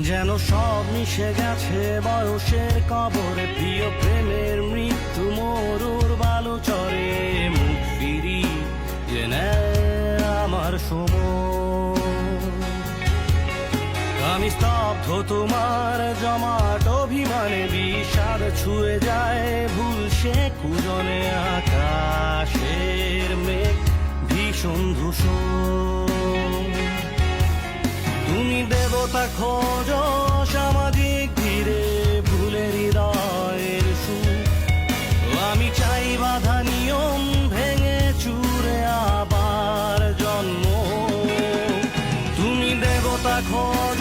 যেন সব মিশে গেছে বয়সের কবরে, প্রিয় প্রেমের মৃত্যু মরুর বালু চরে, মুখ ফিরি আমার সময়। আমি স্তব্ধ তোমার জমাট অভিমানে, বিষাদ ছুঁয়ে যায় ভুল সে কুজনে আকাশের মেঘ ভীষণ দেবতা খোঁজ, সামাজিক ধীরে ভুলে হৃদয়ের সুখ আমি চাই বাধা, নিয়ম ভেঙে চুরে আবার জন্ম। তুমি দেবতা খোঁজ